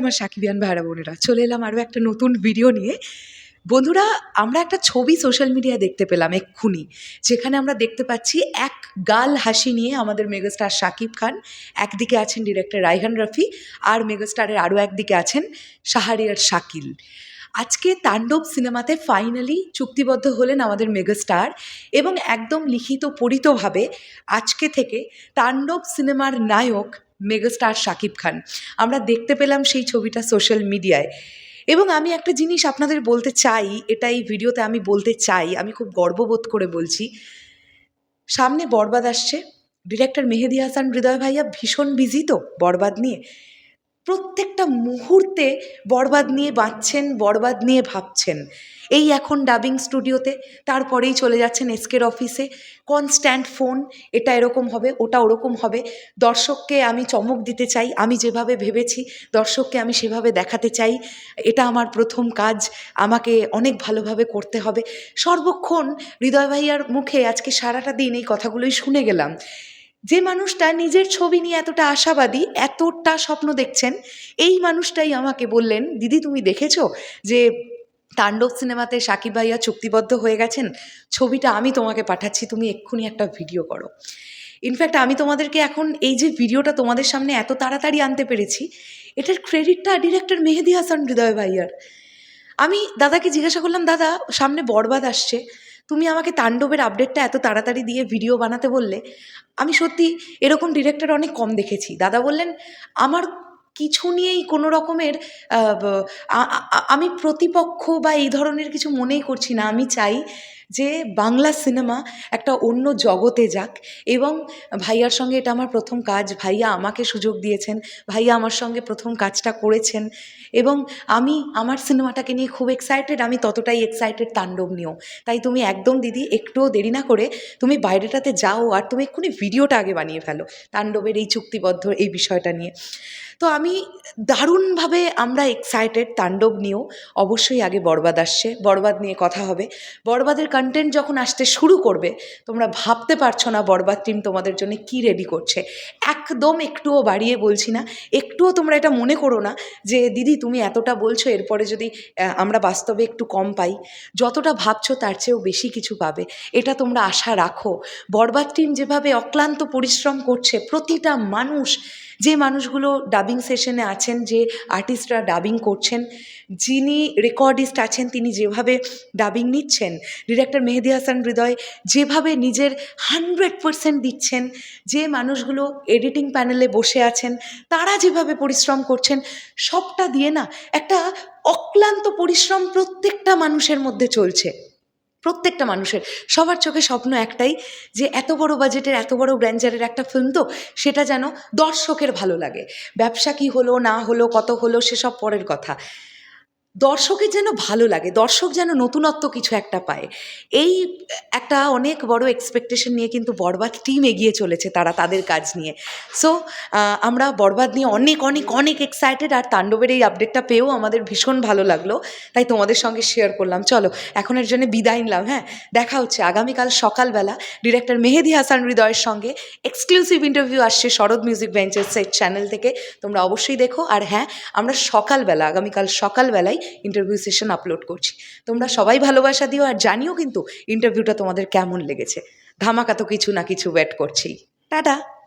আমার সাকিবিয়ান ভাইরা বোনেরা, চলে এলাম আরও একটা নতুন ভিডিও নিয়ে। বন্ধুরা, আমরা একটা ছবি সোশ্যাল মিডিয়ায় দেখতে পেলাম এক্ষুনি, যেখানে আমরা দেখতে পাচ্ছি এক গাল হাসি নিয়ে আমাদের মেগাস্টার শাকিব খান, একদিকে আছেন ডিরেক্টর রাইহান রফি, আর মেগাস্টারের আরও একদিকে আছেন শাহরিয়ার শাকিল। আজকে তাণ্ডব সিনেমাতে ফাইনালি চুক্তিবদ্ধ হলেন আমাদের মেগাস্টার এবং একদম লিখিত, পরিতভাবে আজকে থেকে তাণ্ডব সিনেমার নায়ক মেগাস্টার শাকিব খান। আমরা দেখতে পেলাম সেই ছবিটা সোশ্যাল মিডিয়ায়। এবং আমি একটা জিনিস আপনাদের বলতে চাই, এটা এই ভিডিওতে আমি বলতে চাই, আমি খুব গর্ববোধ করে বলছি। সামনে বরবাদ আসছে। ডিরেক্টর মেহেদি হাসান, হৃদয় ভাইয়া ভীষণ বিজি তো বরবাদ নিয়ে। প্রত্যেকটা মুহূর্তে বরবাদ নিয়ে বাঁচছেন, বরবাদ নিয়ে ভাবছেন। এই এখন ডাবিং স্টুডিওতে তারপরেই চলে যাচ্ছেন এসকের অফিসে কনস্ট্যান্ট ফোন এটা এরকম হবে, ওটা ওরকম হবে। দর্শককে আমি চমক দিতে চাই, আমি যেভাবে ভেবেছি, দর্শককে আমি সেভাবে দেখাতে চাই। এটা আমার প্রথম কাজ, আমাকে অনেক ভালোভাবে করতে হবে। সর্বক্ষণ হৃদয় ভাইয়ার মুখে আজকে সারাটা দিন এই কথাগুলোই শুনে গেলাম। যে মানুষটা নিজের ছবি নিয়ে এতটা আশাবাদী, এতটা স্বপ্ন দেখছেন, এই মানুষটাই আমাকে বললেন, দিদি, তুমি দেখেছ যে তাণ্ডব সিনেমাতে সাকিব ভাইয়া চুক্তিবদ্ধ হয়ে গেছেন? ছবিটা আমি তোমাকে পাঠাচ্ছি, তুমি এক্ষুনি একটা ভিডিও করো। ইনফ্যাক্ট আমি তোমাদেরকে এখন এই যে ভিডিওটা তোমাদের সামনে এত তাড়াতাড়ি আনতে পেরেছি, এটার ক্রেডিটটা ডিরেক্টর মেহেদি হাসান হৃদয় ভাইয়ার। আমি দাদাকে জিজ্ঞাসা করলাম, দাদা, সামনে বরবাদ আসছে। তুমি আমাকে তাণ্ডবের আপডেটটা এত তাড়াতাড়ি দিয়ে ভিডিও বানাতে বললে, আমি সত্যি এরকম ডিরেক্টর অনেক কম দেখেছি। দাদা বললেন, আমার কিছু নিয়েই কোনো রকমের আমি প্রতিপক্ষ বা এই ধরনের কিছু মনেই করছি না। আমি চাই যে বাংলা সিনেমা একটা অন্য জগতে যাক এবং ভাইয়ার সঙ্গে এটা আমার প্রথম কাজ। ভাইয়া আমাকে সুযোগ দিয়েছেন, ভাইয়া আমার সঙ্গে প্রথম কাজটা করেছেন এবং আমি আমার সিনেমাটাকে নিয়ে খুব এক্সাইটেড আমি ততটাই এক্সাইটেড তাণ্ডব নিয়েও। তাই তুমি একদম দিদি একটুও দেরি না করে তুমি বাইরেটাতে যাও আর তুমি এক্ষুনি ভিডিওটা আগে বানিয়ে ফেলো তাণ্ডবের এই চুক্তিবদ্ধ এই বিষয়টা নিয়ে। তো আমি দারুণভাবে আমরা এক্সাইটেড তাণ্ডব নিয়েও অবশ্যই আগে বরবাদ আসছে বরবাদ নিয়ে কথা হবে। বরবাদের কন্টেন্ট যখন আসতে শুরু করবে, তোমরা ভাবতে পারছ না বরবাদ টিম তোমাদের জন্য কি রেডি করছে। একদম একটুও বাড়িয়ে বলছি না, একটুও তোমরা এটা মনে করো না যে, দিদি, তুমি এতটা বলছো, এরপরে যদি আমরা বাস্তবে একটু কম পাই। যতটা ভাবছ তার চেয়েও বেশি কিছু পাবে। এটা তোমরা আশা রাখো। বরবাদ টিম যেভাবে অক্লান্ত পরিশ্রম করছে, প্রতিটা মানুষ যে মানুষগুলো ডাবিং সেশনে আছেন, যে আর্টিস্টরা ডাবিং করছেন, যিনি রেকর্ডিস্ট আছেন, তিনি যেভাবে ডাবিং নিচ্ছেন ডিরেক্টর মেহেদি হাসান হৃদয় যেভাবে নিজের হান্ড্রেড পারসেন্ট দিচ্ছেন, যে মানুষগুলো এডিটিং প্যানেলে বসে আছেন, তারা যেভাবে পরিশ্রম করছেন, সবটা দিয়ে না একটা অক্লান্ত পরিশ্রম প্রত্যেকটা মানুষের মধ্যে চলছে। প্রত্যেকটা মানুষের। সবার চোখে স্বপ্ন একটাই যে এত বড় বাজেটের এত বড় গ্র্যান্ডারের একটা ফিল্ম তো সেটা যেন দর্শকের ভালো লাগে। ব্যবসা কি হলো, না হলো, কত হলো, সেসব পরের কথা। দর্শকের যেন ভালো লাগে, দর্শক যেন নতুনত্ব কিছু একটা পায়। এই একটা অনেক বড় এক্সপেকটেশন নিয়ে কিন্তু বরবাদ টিম এগিয়ে চলেছে তারা তাদের কাজ নিয়ে। সো আমরা বরবাদ নিয়ে অনেক অনেক অনেক এক্সাইটেড আর তাণ্ডবের এই আপডেটটা পেয়েও আমাদের ভীষণ ভালো লাগল। তাই তোমাদের সঙ্গে শেয়ার করলাম। চলো এখনের জন্য বিদায় নিলাম হ্যাঁ? দেখা হচ্ছে আগামীকাল সকালবেলা ডিরেক্টর মেহেদি হাসান হৃদয়ের সঙ্গে। এক্সক্লুসিভ ইন্টারভিউ আসছে শরৎ মিউজিক বেঞ্চের সেট চ্যানেল থেকে। তোমরা অবশ্যই দেখো। আর হ্যাঁ আমরা সকালবেলা, আগামীকাল সকালবেলায় ইন্টারভিউ সেশন আপলোড করছি। তোমরা সবাই ভালোবাসা দিও আর জানিও কিন্তু ইন্টারভিউটা তোমাদের কেমন লেগেছে। ধামাকা তো কিছু না কিছু ওয়েট করছেই। টাটা!